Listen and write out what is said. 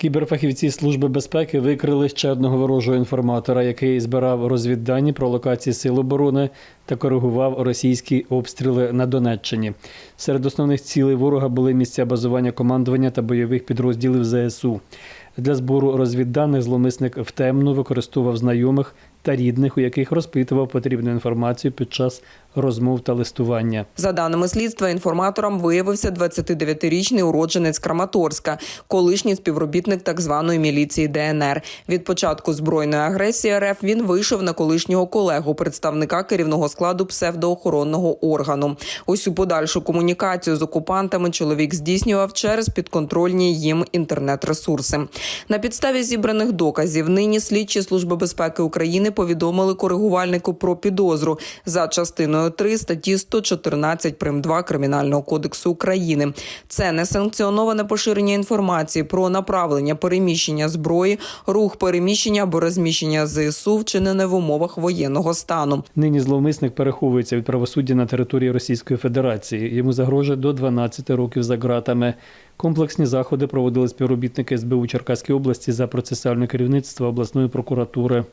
Кіберфахівці Служби безпеки викрили ще одного ворожого інформатора, який збирав розвіддані про локації сил оборони та коригував російські обстріли на Донеччині. Серед основних цілей ворога були місця базування командування та бойових підрозділів ЗСУ. Для збору розвідданих зловмисник втемно використовував знайомих та рідних, у яких розпитував потрібну інформацію під час розмов та листування. За даними слідства, інформатором виявився 29-річний уродженець Краматорська, колишній співробітник так званої міліції ДНР. Від початку збройної агресії РФ він вийшов на колишнього колегу, представника керівного складу псевдоохоронного органу. Ось у подальшу комунікацію з окупантами чоловік здійснював через підконтрольні їм інтернет-ресурси. На підставі зібраних доказів нині слідчі служби безпеки України повідомили коригувальнику про підозру за частиною 3 статті 114 прим. 2 Кримінального кодексу України. Це несанкціоноване поширення інформації про направлення переміщення зброї, рух переміщення або розміщення ЗСУ вчинене в умовах воєнного стану. Нині зловмисник переховується від правосуддя на території Російської Федерації. Йому загрожує до 12 років за ґратами. Комплексні заходи проводили співробітники СБУ Черкаської області за процесуальне керівництво обласної прокуратури.